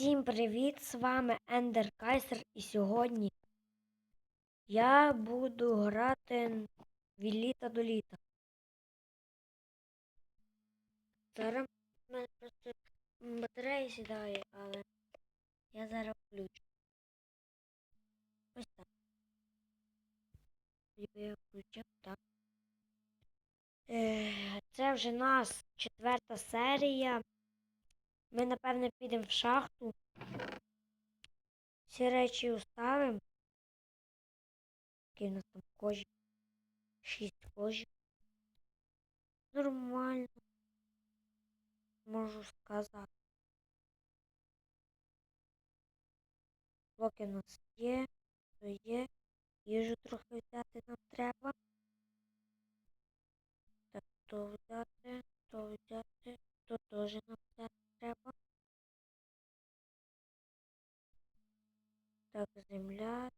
Всім привіт! З вами Ендер Кайсер і сьогодні я буду грати від літа до літа. Зараз в мене просто батарея сідає, але я зараз включу. Ось так. Я включив так. Е, Це вже нас четверта серія. Ми, напевне, підемо в шахту. Всі речі уставимо. Який у нас там кожі? Шість кожів. Нормально. Можу сказати. Блоки у нас є, то є. Їжу трохи взяти нам треба. Так, то взяти, то взяти, то теж нам взяти треба. Так, земля,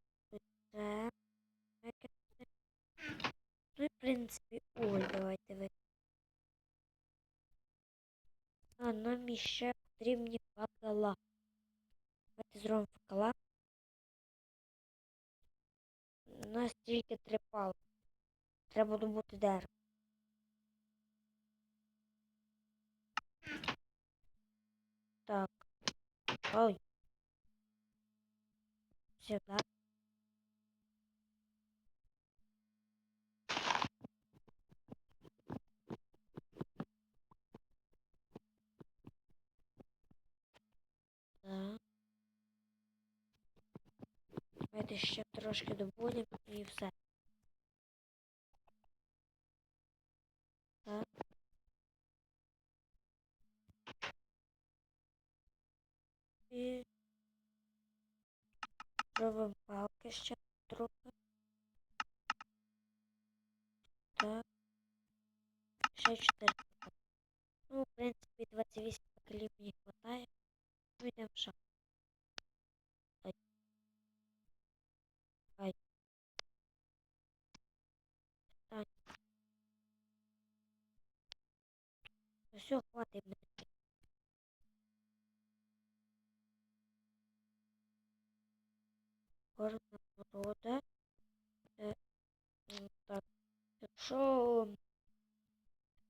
це. Ну в принципі, ой, давайте ви. А нам іще потрібні факела. Давайте зробимо факела. У нас тільки три палки. Треба добути дерево. Так. Ой. Сюда. Так. Давайте ще трошки добудемо і все. І робимо палки ще трохи. Так. Ще 4 палки. Ну, в принципі, 28 пакелів мені хватає. Ну, йдемо шахту. Ай. Ай. Все, хватить мене. Е, так. Якщо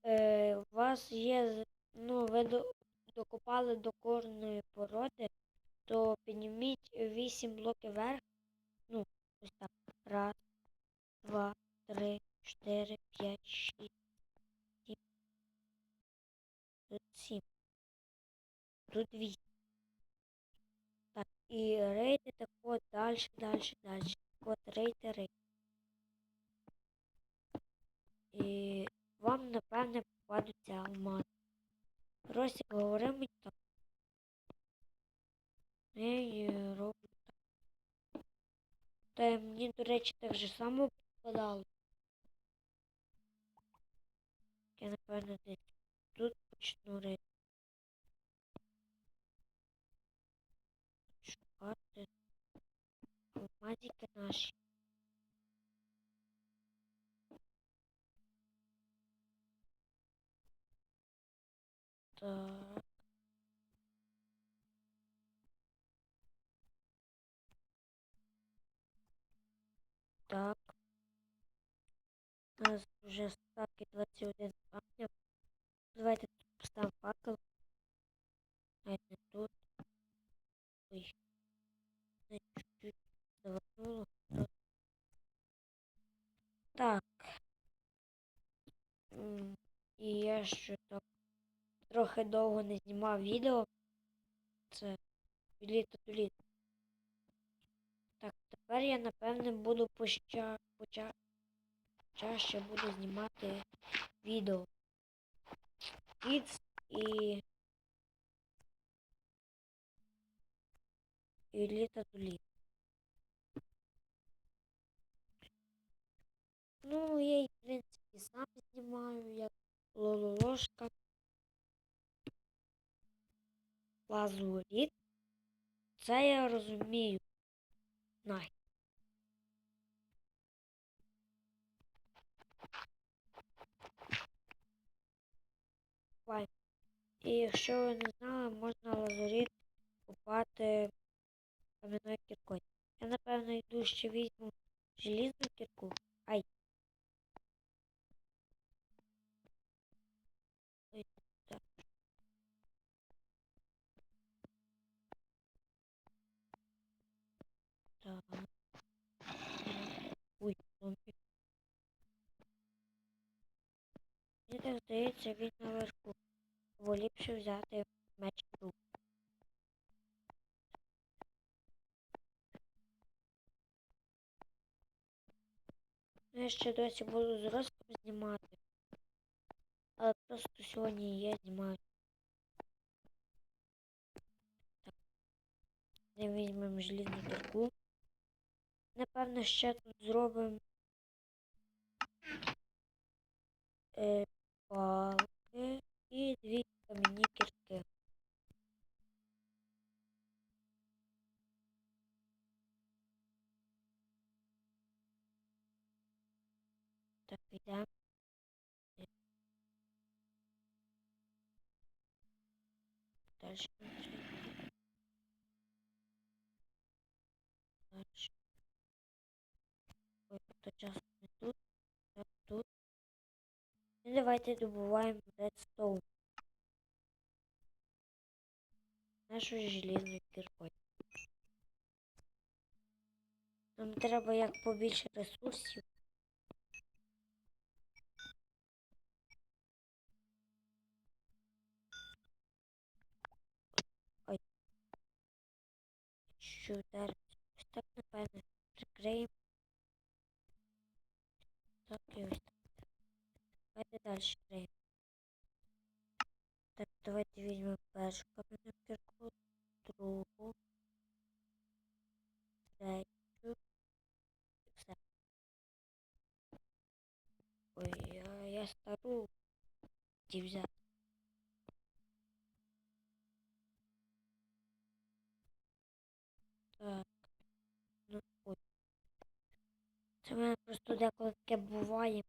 е, у вас є, ну, ви до, докопали до кожної породи, то підніміть 8 блоків вверх. Ну, ось так. Раз, два, три, чотири, п'ять, шість. Тут сім. Тут вісім. І рейди так от далі, далі, далі. От рейди, рейди. І вам, напевне, попадуться алмази. Росік говорив мені так. Її роблю так. Та й мені, до речі, так же само попадало. Я, напевно, десь тут почну рейд. Шукати алмазики наші. Так. Так. У нас вже ставки 21 камня. Давайте тут поставимо факел. Навіть не тут. Ой. Так. І я ще так трохи довго не знімав відео. Це літа до літа. Так, тепер я напевне буду поча... поча... чаще буду знімати відео. Kids і. І літа до. Ну, я і, в принципі, сам знімаю, як лололошка. Лазуріт. Це я розумію. Най. І якщо ви не знали, можна лазуріт купати кіркою. Я, напевно, йду ще візьму желізну кірку. Ай. Так. Ой, зомбі. Мені так здається, він наверху. Бо ліпше взяти меч в руку. Ну, я ще досі буду з знімати. Але просто сьогодні я знімаю. Так. Не візьмемо желізну кірку. Напевно, ще тут зробимо е, палки і дві кам'яні кірки. Так. Дальше. Дальше. Ой, то час не тут, так тут. І давайте добуваємо редстоун. Нашу железну кіркою. Нам треба як побільше ресурсів. Ой. Що ударити? Ось так, напевно, прикриємо. Так і ось так. Давайте далі криємо. Так, давайте візьмемо першу кам'яну кірку, другу, третю. І все. Ой, я, я стару ті взяти. Так. Ну, ой. Це в мене просто деколи таке буває.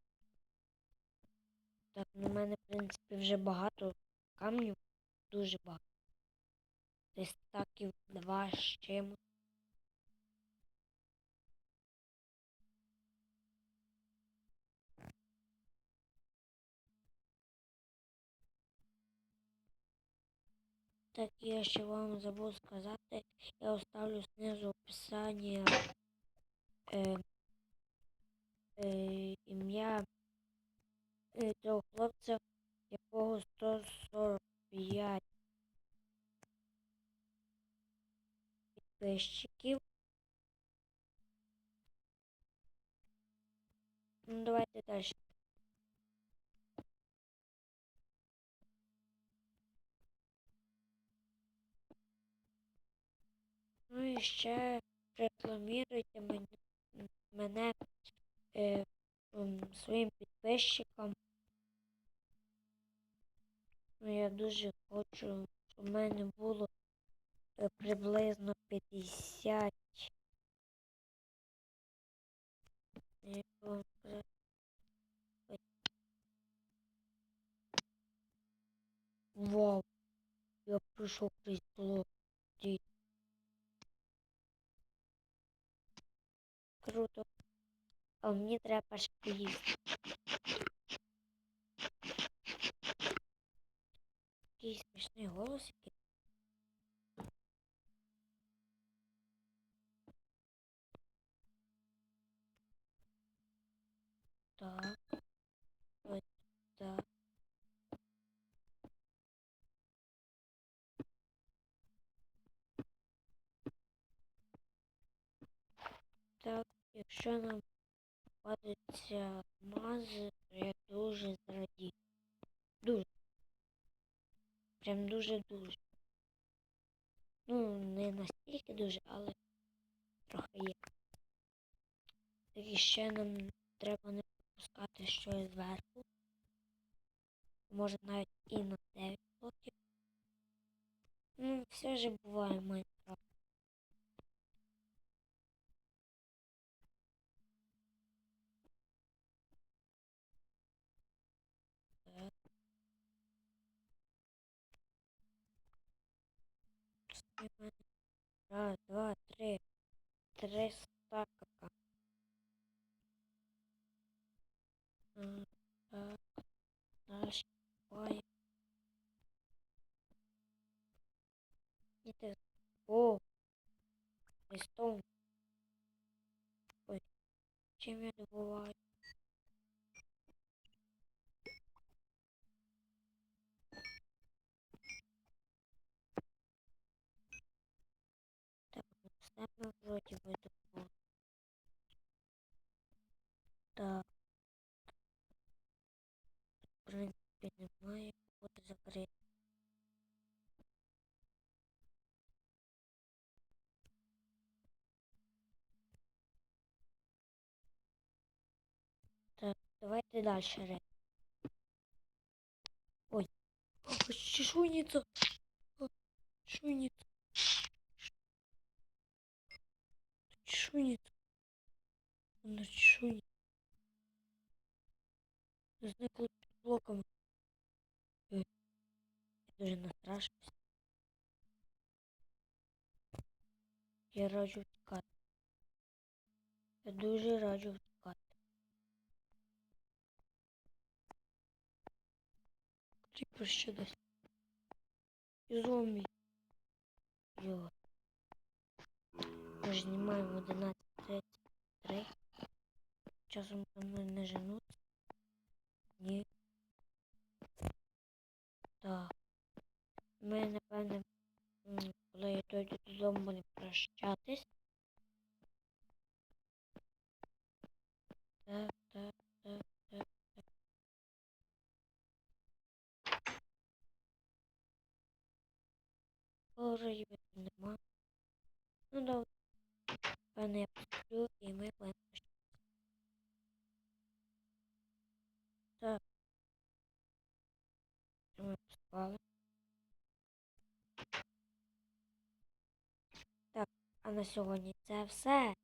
Так, ну в мене, в принципі, вже багато камнів. Дуже багато. Десь таків два з чимось. Так, я ще вам забув сказати, я оставлю знизу описання е, ім'я е, цього хлопця, якого 145 підписчиків. Ну, давайте далі. Ну і ще рекламіруйте мене е, своїм підписчикам. Ну, я дуже хочу, щоб в мене було е, приблизно 50. Як вам. Вау! Я пройшов крізь блок. Круто. А мені треба перше поїсти. Який смішний голос який. Так. Ось так. Так, якщо нам мази, то я дуже зрадію. Дуже. Прям дуже-дуже. Ну, не настільки дуже, але трохи є. Так і ще нам треба не пропускати щось зверху. Може навіть і на 9 блоків. Ну, все же буває в 300 кк. Так, наш лайк. Это... О! Крестом. Ой, чем я добываю? Ну, все ми вроді би добули. Так. В принципі, немає бути закрити. Так, давайте дальше Ой, чешуйница. Чешуйница. Чешуйница. Она чешуйница. Зникла під блоками. Ой, Я дуже настрашився. Я раджу втікати. Я дуже раджу втікати. Кріпер ще десь. І зомбі. Йо. Ми ж знімаємо 11.33. Часом мною не женуть. Ні. Так. Ми, напевне, коли я дойду додому, будемо прощатись. Так, так, так, так, так. Боже, нема. Ну добре. Певне я посплю і ми будемо. Так. Ми спали. Так, а на сьогодні це все.